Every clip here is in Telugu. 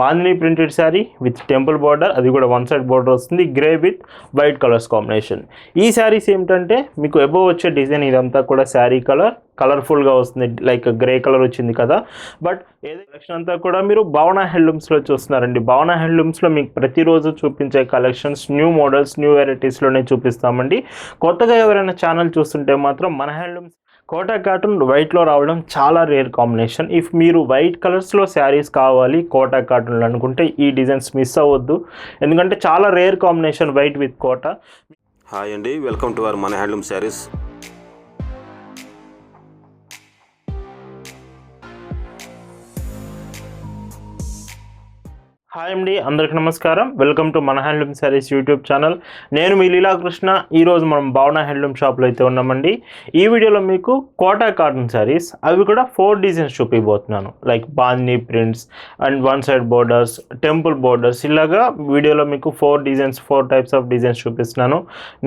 Bandhani printed sari with temple border. అది కూడా వన్ సైడ్ బార్డర్ వస్తుంది. Grey with white colours combination ఈ శారీస్ ఏమిటంటే మీకు ఎబో వచ్చే డిజైన్ ఇదంతా కూడా శారీ కలర్ కలర్ఫుల్గా వస్తుంది. లైక్ గ్రే కలర్ వచ్చింది కదా. బట్ ఏదైతే కలెక్షన్ అంతా కూడా మీరు భవన హ్యాండ్లూమ్స్లో చూస్తున్నారండి. భవన హ్యాండ్లూమ్స్లో మీకు ప్రతిరోజు చూపించే కలెక్షన్స్ న్యూ మోడల్స్ న్యూ వెరైటీస్లోనే చూపిస్తామండి. కొత్తగా ఎవరైనా ఛానల్ చూస్తుంటే మాత్రం మన హ్యాండ్లూమ్స్ కోటా కాటన్ వైట్లో రావడం చాలా రేర్ కాంబినేషన్ ఇఫ్ మీరు వైట్ కలర్స్లో శారీస్ కావాలి కోటా కాటన్లో అనుకుంటే ఈ డిజైన్స్ మిస్ అవ్వద్దు. ఎందుకంటే చాలా rare combination white with Kota. Hi అండి వెల్కమ్ టు అవర్ మన హ్యాండ్లూమ్ శారీస్ హాయ్ అండి అందరికి నమస్కారం. వెల్కమ్ టు మన హ్యాండ్లూమ్ శారీస్ యూట్యూబ్ ఛానల్ నేను మీ లీలాకృష్ణ. ఈరోజు మనం భావన హ్యాండ్లూమ్ షాప్లో అయితే ఉన్నామండి. ఈ వీడియోలో మీకు కోటా కాటన్ శారీస్ అవి కూడా four designs చూపిపోతున్నాను like bandhi prints and one side borders temple borders ఇలాగా వీడియోలో మీకు four designs four types of designs చూపిస్తున్నాను.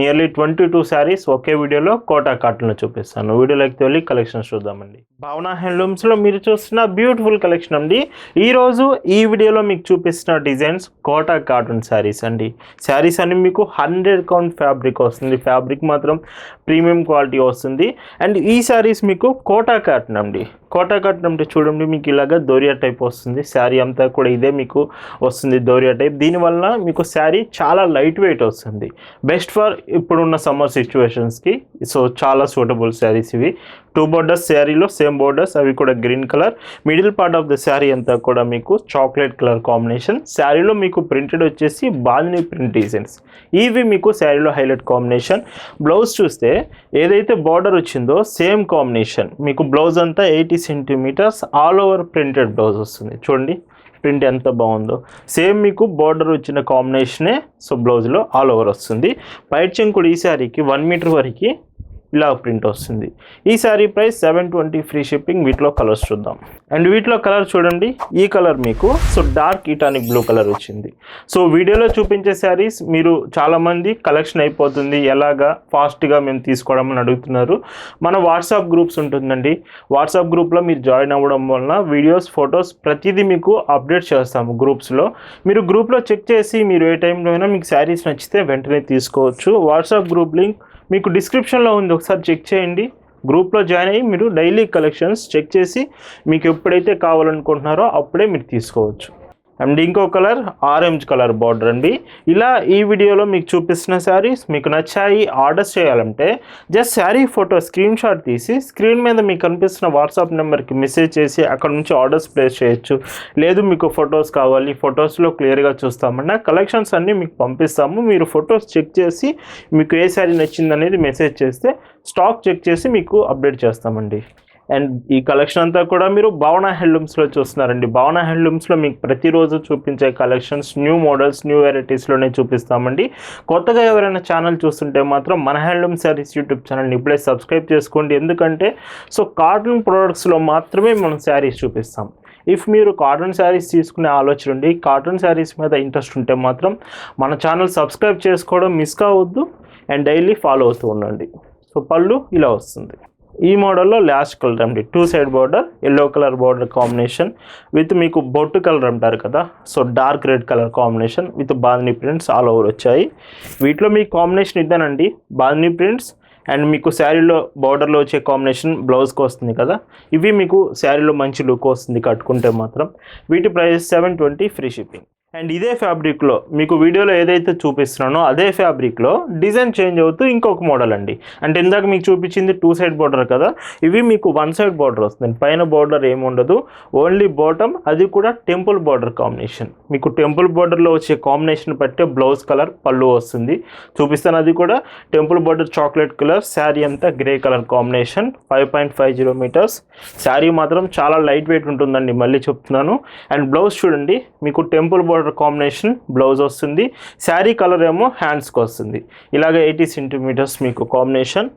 నియర్లీ ట్వంటీ టూ శారీస్ ఒకే వీడియోలో కోటా కాటన్లో చూపిస్తాను. వీడియోలోకి వెళ్ళి కలెక్షన్స్ చూద్దామండి. భావన హ్యాండ్లూమ్స్లో మీరు చూస్తున్న బ్యూటిఫుల్ కలెక్షన్ అండి. ఈరోజు ఈ వీడియోలో మీకు చూపిస్తున్న డిజైన్స్ కోటా కాటన్ శారీస్ అండి. శారీస్ అన్ని మీకు హండ్రెడ్ కౌంట్ ఫ్యాబ్రిక్ వస్తుంది. ఫ్యాబ్రిక్ మాత్రం ప్రీమియం క్వాలిటీ వస్తుంది. అండ్ ఈ శారీస్ మీకు కోటా కాటన్ అండి. కోటా కాటన్ అంటే చూడండి మీకు ఇలాగ దోరియా టైప్ వస్తుంది. శారీ అంతా కూడా ఇదే మీకు వస్తుంది దోరియా టైప్. దీనివల్ల మీకు శారీ చాలా లైట్ వెయిట్ వస్తుంది. బెస్ట్ ఫర్ ఇప్పుడున్న సమ్మర్ సిచ్యువేషన్స్కి సో చాలా సూటబుల్ శారీస్ ఇవి. టూ బోర్డర్స్ శారీలో సేమ్ బోర్డర్స్ అవి కూడా green colour. Middle part of the sari అంతా కూడా మీకు చాక్లెట్ కలర్ కాంబినేషన్. శారీలో మీకు ప్రింటెడ్ వచ్చేసి బాలిని ప్రింట్ డిజైన్స్. ఇవి మీకు శారీలో హైలైట్ కాంబినేషన్. బ్లౌజ్ చూస్తే ఏదైతే బార్డర్ వచ్చిందో సేమ్ కాంబినేషన్ మీకు బ్లౌజ్ అంతా eighty centimetres all over printed blouse వస్తుంది. చూడండి ప్రింట్ ఎంత బాగుందో. సేమ్ మీకు బార్డర్ వచ్చిన కాంబినేషనే సో బ్లౌజ్లో ఆల్ ఓవర్ వస్తుంది. పైట్ చెంకుడు ఈ శారీకి వన్ మీటర్ వరకు ఇలా ప్రింట్ వస్తుంది. ఈ sari price seven twenty free shipping. వీటిలో కలర్స్ చూద్దాం. అండ్ వీటిలో కలర్ చూడండి. ఈ కలర్ మీకు సో డార్క్ ఇటానిక్ బ్లూ కలర్ వచ్చింది. సో వీడియోలో చూపించే శారీస్ మీరు చాలామంది కలెక్షన్ అయిపోతుంది. ఎలాగా ఫాస్ట్గా మేము తీసుకోవడం అని అడుగుతున్నారు. మన వాట్సాప్ గ్రూప్స్ ఉంటుందండి. వాట్సాప్ గ్రూప్లో మీరు జాయిన్ అవ్వడం వలన వీడియోస్ ఫొటోస్ ప్రతిదీ మీకు అప్డేట్ చేస్తాము గ్రూప్స్లో. మీరు గ్రూప్లో చెక్ చేసి మీరు ఏ టైంలో అయినా మీకు శారీస్ నచ్చితే వెంటనే తీసుకోవచ్చు. వాట్సాప్ గ్రూప్ లింక్ మీకు డిస్క్రిప్షన్లో ఉంది ఒకసారి చెక్ చేయండి. గ్రూప్లో జాయిన్ అయ్యి మీరు డైలీ కలెక్షన్స్ చెక్ చేసి మీకు ఎప్పుడైతే కావాలనుకుంటున్నారో అప్పుడే మీరు తీసుకోవచ్చు. అండ్ ఇంకో కలర్ ఆరెంజ్ కలర్ బార్డర్ అండి. ఇలా ఈ వీడియోలో మీకు చూపిస్తున్న శారీస్ మీకు నచ్చాయి ఆర్డర్స్ చేయాలంటే just sari photo screen shot తీసి స్క్రీన్ మీద మీకు కనిపిస్తున్న వాట్సాప్ నెంబర్కి మెసేజ్ చేసి అక్కడ నుంచి ఆర్డర్స్ ప్లేస్ చేయొచ్చు. లేదు మీకు ఫొటోస్ కావాలి ఫొటోస్లో క్లియర్గా చూస్తామన్నా కలెక్షన్స్ అన్నీ మీకు పంపిస్తాము. మీరు ఫొటోస్ చెక్ చేసి మీకు ఏ శారీ నచ్చిందనేది మెసేజ్ చేస్తే స్టాక్ చెక్ చేసి మీకు అప్డేట్ చేస్తామండి. అండ్ ఈ కలెక్షన్ అంతా కూడా మీరు భవన హ్యాండ్లూమ్స్లో చూస్తున్నారండి. భవన హ్యాండ్లూమ్స్లో మీకు ప్రతిరోజు చూపించే కలెక్షన్స్ న్యూ మోడల్స్ న్యూ వెరైటీస్లోనే చూపిస్తామండి. కొత్తగా ఎవరైనా ఛానల్ చూస్తుంటే మాత్రం మన హ్యాండ్లూమ్ శారీస్ యూట్యూబ్ ఛానల్ని ఇప్పుడే సబ్స్క్రైబ్ చేసుకోండి. ఎందుకంటే సో కాటన్ ప్రోడక్ట్స్లో మాత్రమే మనం శారీస్ చూపిస్తాం. ఇఫ్ మీరు కాటన్ శారీస్ తీసుకునే ఆలోచన ఉండి కాటన్ శారీస్ మీద ఇంట్రెస్ట్ ఉంటే మాత్రం మన ఛానల్ సబ్స్క్రైబ్ చేసుకోవడం మిస్ కావద్దు. అండ్ డైలీ ఫాలో అవుతూ ఉండండి. సో పళ్ళు ఇలా వస్తుంది. ఈ మోడల్లో లాస్ట్ కలర్ అండి. Two side border yellow colour border combination with మీకు బొట్టు కలర్ అంటారు కదా. So dark red colour combination with bandhani prints all over వచ్చాయి. వీటిలో మీ కాంబినేషన్ ఇద్దానండి. బాందిని ప్రింట్స్ అండ్ మీకు శారీలో బార్డర్లో వచ్చే కాంబినేషన్ బ్లౌజ్కి వస్తుంది కదా. ఇవి మీకు శారీలో మంచి లుక్ వస్తుంది కట్టుకుంటే మాత్రం. వీటి price seven twenty free shipping and ఇదే ఫ్యాబ్రిక్లో మీకు వీడియోలో ఏదైతే చూపిస్తున్నానో అదే ఫ్యాబ్రిక్లో డిజైన్ చేంజ్ అవుతూ ఇంకొక మోడల్ అండి. అంటే ఇందాక మీకు చూపించింది టూ సైడ్ బార్డర్ కదా? ఇవి మీకు వన్ సైడ్ బార్డర్ వస్తుంది. పైన బార్డర్ ఏముండదు ఓన్లీ బాటమ్ అది కూడా టెంపుల్ బార్డర్ కాంబినేషన్. మీకు టెంపుల్ బార్డర్లో వచ్చే కాంబినేషన్ బట్టే బ్లౌజ్ కలర్ పళ్ళు వస్తుంది. చూపిస్తాను అది కూడా. Temple border chocolate colour sari అంతా grey colour combination five point five zero metres. Sari మాత్రం చాలా లైట్ వెయిట్ ఉంటుందండి మళ్ళీ చెప్తున్నాను. అండ్ బ్లౌజ్ చూడండి మీకు టెంపుల్ బార్డర్ కాంబినేషన్ బ్లౌజ్ వస్తుంది. శారీ కలర్ ఏమో హ్యాండ్స్కి వస్తుంది. ఇలాగ ఎయిటీ సెంటీమీటర్స్ మీకు కాంబినేషన్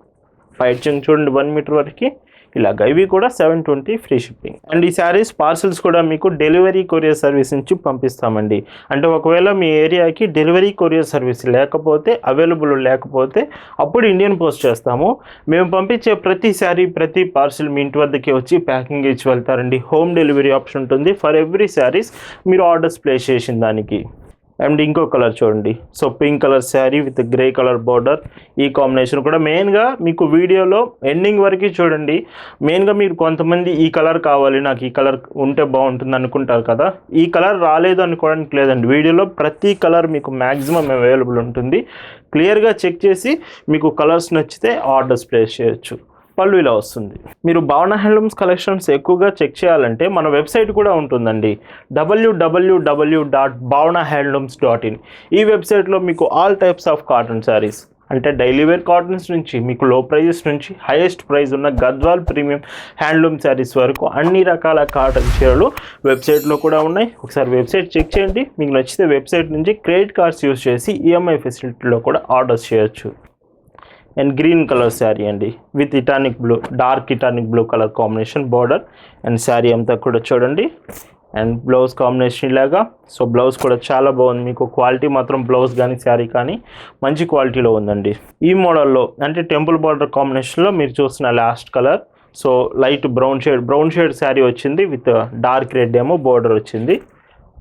పైచింగ్ చూడండి వన్ మీటర్ వరకు. ఇలాగ. ఇవి కూడా seven twenty free shipping. And ఈ శారీస్ పార్సల్స్ కూడా మీకు డెలివరీ కొరియర్ సర్వీస్ నుంచి పంపిస్తామండి. అంటే ఒకవేళ మీ ఏరియాకి డెలివరీ కొరియర్ సర్వీస్ లేకపోతే అవైలబుల్ లేకపోతే అప్పుడు ఇండియన్ పోస్ట్ చేస్తాము. మేము పంపించే ప్రతి శారీ ప్రతి పార్సిల్ మీ ఇంటి వద్దకే వచ్చి ప్యాకింగ్ ఇచ్చి వెళ్తారండి. హోమ్ డెలివరీ ఆప్షన్ ఉంటుంది. ఫర్ ఎవ్రీ శారీస్ మీరు ఆర్డర్స్ ప్లేస్ చేసిన దానికి. అండ్ ఇంకో కలర్ చూడండి. So pink colour sari with grey colour border. ఈ కాంబినేషన్ కూడా మెయిన్గా మీకు వీడియోలో ఎండింగ్ వరకు చూడండి. మెయిన్గా మీరు కొంతమంది ఈ కలర్ కావాలి నాకు ఈ కలర్ ఉంటే బాగుంటుంది అనుకుంటారు కదా. ఈ కలర్ రాలేదు అనుకోవడానికి లేదండి. వీడియోలో ప్రతి కలర్ మీకు మ్యాక్సిమం అవైలబుల్ ఉంటుంది. క్లియర్గా చెక్ చేసి మీకు కలర్స్ నచ్చితే ఆర్డర్స్ ప్లేస్ చేయొచ్చు. పళ్ళు ఇలా వస్తుంది. మీరు భావన హ్యాండ్లూమ్స్ కలెక్షన్స్ ఎక్కువగా చెక్ చేయాలంటే మన వెబ్సైట్ కూడా ఉంటుందండి. W W W dot Bhavana handlooms dot in ఈ వెబ్సైట్లో మీకు all types of cotton saris అంటే డైలీ వేర్ కాటన్స్ నుంచి మీకు లో ప్రైజెస్ నుంచి హైయెస్ట్ ప్రైస్ ఉన్న గద్వాల్ ప్రీమియం హ్యాండ్లూమ్ శారీస్ వరకు అన్ని రకాల కాటన్ చీరలు వెబ్సైట్లో కూడా ఉన్నాయి. ఒకసారి వెబ్సైట్ చెక్ చేయండి. మీకు నచ్చితే వెబ్సైట్ నుంచి క్రెడిట్ కార్డ్స్ యూస్ చేసి ఈఎంఐ ఫెసిలిటీలో కూడా ఆర్డర్స్ చేయొచ్చు. అండ్ గ్రీన్ కలర్ శారీ అండి. With ఇటానిక్ blue dark ఇటానిక్ blue colour combination border and sari అంతా కూడా చూడండి. అండ్ బ్లౌజ్ కాంబినేషన్ ఇలాగా సో బ్లౌజ్ కూడా చాలా బాగుంది. మీకు క్వాలిటీ మాత్రం బ్లౌజ్ కానీ శారీ కానీ మంచి క్వాలిటీలో ఉందండి. ఈ మోడల్లో అంటే టెంపుల్ బార్డర్ కాంబినేషన్లో మీరు చూసిన last colour so light brown shade brown shade sari వచ్చింది. విత్ డార్క్ రెడ్ ఏమో బార్డర్ వచ్చింది.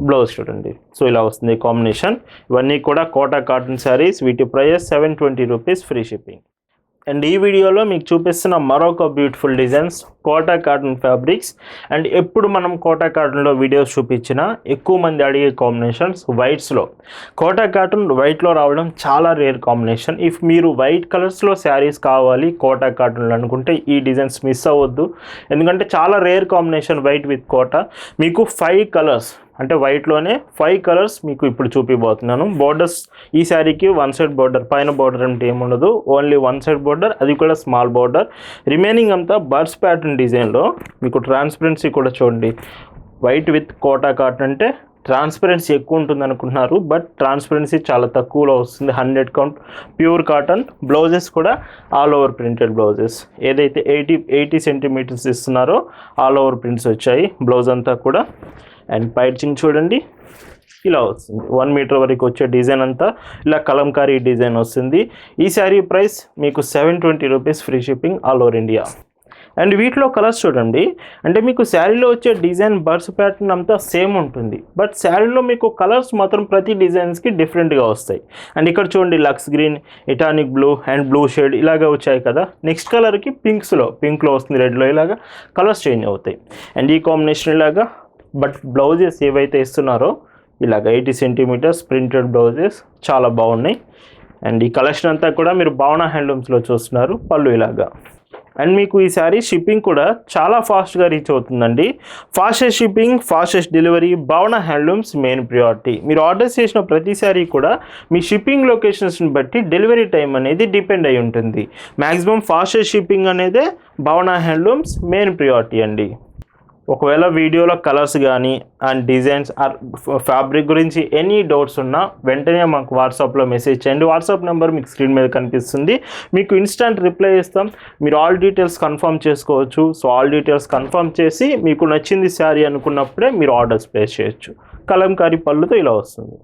బ్లౌజ్ చూడండి. సో ఇలా వస్తుంది కాంబినేషన్. ఇవన్నీ కూడా కోటా కాటన్ శారీస్ వీటి price seven twenty rupees free shipping. And ఈ వీడియోలో మీకు చూపిస్తున్న మరొక beautiful designs Kota cotton fabrics. And ఎప్పుడు మనం కోటా కాటన్లో వీడియోస్ చూపించినా ఎక్కువ మంది అడిగే కాంబినేషన్స్ వైట్స్లో. కోటా కాటన్ వైట్లో రావడం చాలా రేర్ కాంబినేషన్. ఇఫ్ మీరు వైట్ కలర్స్లో శారీస్ కావాలి కోటా కాటన్లో అనుకుంటే ఈ డిజైన్స్ మిస్ అవ్వద్దు. ఎందుకంటే చాలా rare combination white with Kota. మీకు ఫైవ్ కలర్స్ అంటే వైట్లోనే ఫైవ్ కలర్స్ మీకు ఇప్పుడు చూపిబోతున్నాను. బోర్డర్స్ ఈ శారీకి వన్ సైడ్ బోర్డర్ పైన బోర్డర్ అంటే ఏముండదు. ఓన్లీ వన్ సైడ్ బోర్డర్ అది కూడా స్మాల్ బోర్డర్ రిమైనింగ్ అంతా బర్డ్స్ ప్యాటర్న్ డిజైన్లో మీకు ట్రాన్స్పరెన్సీ కూడా చూడండి. వైట్ విత్ కోటా కాటన్ అంటే ట్రాన్స్పరెన్సీ ఎక్కువ ఉంటుంది అనుకుంటున్నారు. బట్ ట్రాన్స్పరెన్సీ చాలా తక్కువలో వస్తుంది. Hundred count pure cotton blouses కూడా ఆల్ ఓవర్ ప్రింటెడ్ బ్లౌజెస్ ఏదైతే ఎయిటీ ఎయిటీ సెంటీమీటర్స్ ఇస్తున్నారో ఆల్ ఓవర్ ప్రింట్స్ వచ్చాయి. బ్లౌజ్ అంతా కూడా అండ్ పైచింగ్ చూడండి. ఇలా వస్తుంది. వన్ మీటర్ వరకు వచ్చే డిజైన్ అంతా. ఇలా కలంకారీ డిజైన్ వస్తుంది. ఈ శారీ ప్రైస్ మీకు seven twenty rupees free shipping all over India and వీటిలో కలర్స్ చూడండి. అంటే మీకు శారీలో వచ్చే డిజైన్ బర్డ్స్ ప్యాటర్న్ అంతా సేమ్ ఉంటుంది. బట్ శారీలో మీకు కలర్స్ మాత్రం ప్రతి డిజైన్స్కి డిఫరెంట్గా వస్తాయి. అండ్ ఇక్కడ చూడండి lux green ఇటానిక్ blue and blue shade ఇలాగా వచ్చాయి కదా. నెక్స్ట్ కలర్కి పింక్స్లో పింక్లో వస్తుంది రెడ్లో ఇలాగా. కలర్స్ చేంజ్ అవుతాయి. అండ్ ఈ కాంబినేషన్ ఇలాగా బట్ బ్లౌజెస్ ఏవైతే ఇస్తున్నారో ఇలాగ ఎయిటీ సెంటీమీటర్స్ ప్రింటెడ్ బ్లౌజెస్ చాలా బాగున్నాయి. అండ్ ఈ కలెక్షన్ అంతా కూడా మీరు భావన హ్యాండ్లూమ్స్లో చూస్తున్నారు పళ్ళు ఇలాగా. అండ్ మీకు ఈ శారీ షిప్పింగ్ కూడా చాలా ఫాస్ట్గా రీచ్ అవుతుందండి. Fastest shipping fastest delivery Bhavana handlooms main priority. మీరు ఆర్డర్ చేసిన ప్రతి శారీ కూడా మీ షిప్పింగ్ లొకేషన్స్ని బట్టి డెలివరీ టైం అనేది డిపెండ్ అయి ఉంటుంది. మ్యాక్సిమం ఫాస్టెస్ట్ షిప్పింగ్ అనేదే భావన హ్యాండ్లూమ్స్ మెయిన్ ప్రియారిటీ అండి. ఒకవేళ వీడియోలో కలర్స్ కానీ అండ్ డిజైన్స్ ఆర్ ఫ్యాబ్రిక్ గురించి ఎనీ డౌట్స్ ఉన్నా వెంటనే మాకు వాట్సాప్లో మెసేజ్ చేయండి. వాట్సాప్ నెంబర్ మీకు స్క్రీన్ మీద కనిపిస్తుంది. మీకు ఇన్స్టంట్ రిప్లై ఇస్తాం. మీరు ఆల్ డీటెయిల్స్ కన్ఫర్మ్ చేసుకోవచ్చు. సో ఆల్ డీటెయిల్స్ కన్ఫర్మ్ చేసి మీకు నచ్చింది శారీ అనుకున్నప్పుడే మీరు ఆర్డర్స్ ప్లేస్ చేయొచ్చు. కలంకారీ పళ్ళుతో ఇలా వస్తుంది.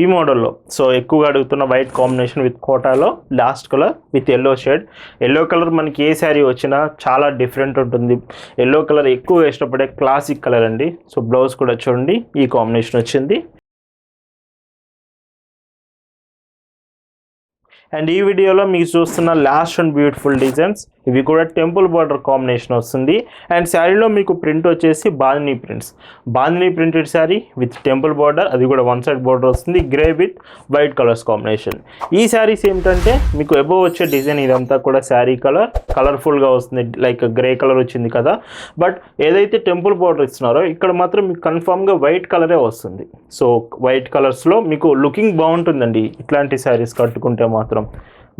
ఈ మోడల్లో. సో ఎక్కువగా అడుగుతున్న వైట్ కాంబినేషన్ విత్ కోటాలో last colour with yellow shade yellow colour మనకి ఏ శారీ వచ్చినా చాలా డిఫరెంట్ ఉంటుంది. ఎల్లో కలర్ ఎక్కువ ఇష్టపడే క్లాసిక్ కలర్ అండి. సో బ్లౌజ్ కూడా చూడండి ఈ కాంబినేషన్ వచ్చింది. అండ్ ఈ వీడియోలో మీరు చూస్తున్న లాస్ట్ అండ్ బ్యూటిఫుల్ డిజైన్స్ ఇవి కూడా టెంపుల్ బార్డర్ కాంబినేషన్ వస్తుంది. అండ్ శారీలో మీకు ప్రింట్ వచ్చేసి bandhani prints bandhani printed sari with temple border అది కూడా వన్ సైడ్ బార్డర్ వస్తుంది grey with white colours combination ఈ శారీస్ ఏమిటంటే మీకు ఎబో వచ్చే డిజైన్ ఇదంతా కూడా శారీ కలర్ కలర్ఫుల్గా వస్తుంది లైక్ గ్రే కలర్ వచ్చింది కదా. బట్ ఏదైతే టెంపుల్ బార్డర్ ఇస్తున్నారో ఇక్కడ మాత్రం మీకు కన్ఫామ్గా వైట్ కలరే వస్తుంది. సో వైట్ కలర్స్లో మీకు లుకింగ్ బాగుంటుందండి ఇట్లాంటి శారీస్ కట్టుకుంటే మాత్రం.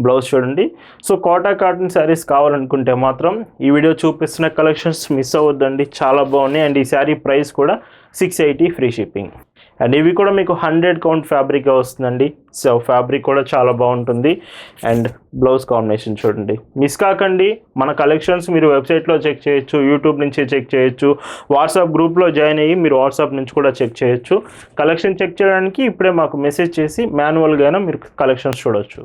బ్లౌజ్ చూడండి. సో కోటా కాటన్ శారీస్ కావాలనుకుంటే మాత్రం ఈ వీడియో చూపిస్తున్న కలెక్షన్స్ మిస్ అవ్వద్దండి. చాలా బాగున్నాయి. అండ్ ఈ శారీ ప్రైస్ కూడా six eighty free shipping and ఇవి కూడా మీకు హండ్రెడ్ కౌంట్ ఫ్యాబ్రిక్ వస్తుందండి. సో ఫ్యాబ్రిక్ కూడా చాలా బాగుంటుంది. అండ్ బ్లౌజ్ కాంబినేషన్ చూడండి. మిస్ కాకండి. మన కలెక్షన్స్ మీరు వెబ్సైట్లో చెక్ చేయొచ్చు యూట్యూబ్ నుంచి చెక్ చేయొచ్చు వాట్సాప్ గ్రూప్లో జాయిన్ అయ్యి మీరు వాట్సాప్ నుంచి కూడా చెక్ చేయొచ్చు. కలెక్షన్ చెక్ చేయడానికి ఇప్పుడే మాకు మెసేజ్ చేసి మాన్యువల్గా మీరు కలెక్షన్స్ చూడొచ్చు.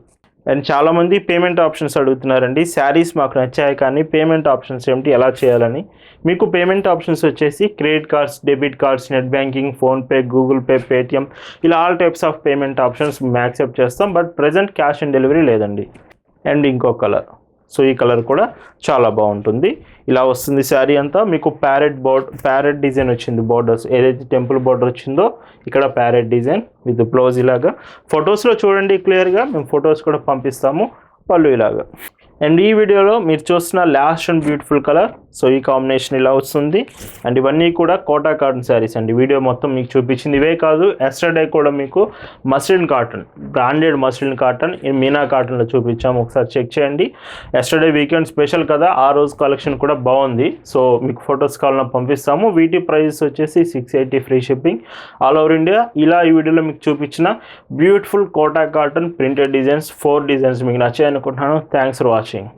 అండ్ చాలామంది పేమెంట్ ఆప్షన్స్ అడుగుతున్నారండి. శారీస్ మాకు నచ్చాయి కానీ పేమెంట్ ఆప్షన్స్ ఏమిటి ఎలా చేయాలని? మీకు పేమెంట్ ఆప్షన్స్ వచ్చేసి credit cards debit cards net banking PhonePe Google Pay Paytm ఇలా all types of payment options మేము యాక్సెప్ట్ చేస్తాం. But present cash on delivery లేదండి. అండ్ ఇంకో కలర్. సో ఈ కలర్ కూడా చాలా బాగుంటుంది. ఇలా వస్తుంది శారీ అంతా. మీకు ప్యారెట్ బోర్డ్ ప్యారెట్ డిజైన్ వచ్చింది బోర్డర్స్. ఏదైతే టెంపుల్ బోర్డర్ వచ్చిందో ఇక్కడ ప్యారెట్ డిజైన్ విత్ బ్లౌజ్ ఇలాగా. ఫొటోస్లో చూడండి క్లియర్గా. మేము ఫొటోస్ కూడా పంపిస్తాము పళ్ళు ఇలాగా. అండ్ ఈ వీడియోలో మీరు చూస్తున్న last and beautiful colour so ఈ కాంబినేషన్ ఇలా వస్తుంది. అండ్ ఇవన్నీ కూడా కోటా కాటన్ శారీస్ అండి. వీడియో మొత్తం మీకు చూపించింది ఇవే కాదు ఎస్టర్డే కూడా మీకు muslin cotton branded muslin cotton Meena కాటన్లో చూపించాము. ఒకసారి చెక్ చేయండి. ఎస్టర్డే వీకెండ్ స్పెషల్ కదా ఆ రోజు కలెక్షన్ కూడా బాగుంది. సో మీకు ఫొటోస్ కావాలన్నా పంపిస్తాము. వీటి ప్రైస్ వచ్చేసి six eighty free shipping all over India ఇలా ఈ వీడియోలో మీకు చూపించిన beautiful Kota cotton printed designs four designs మీకు నచ్చాయనుకుంటున్నాను. Thanks for watching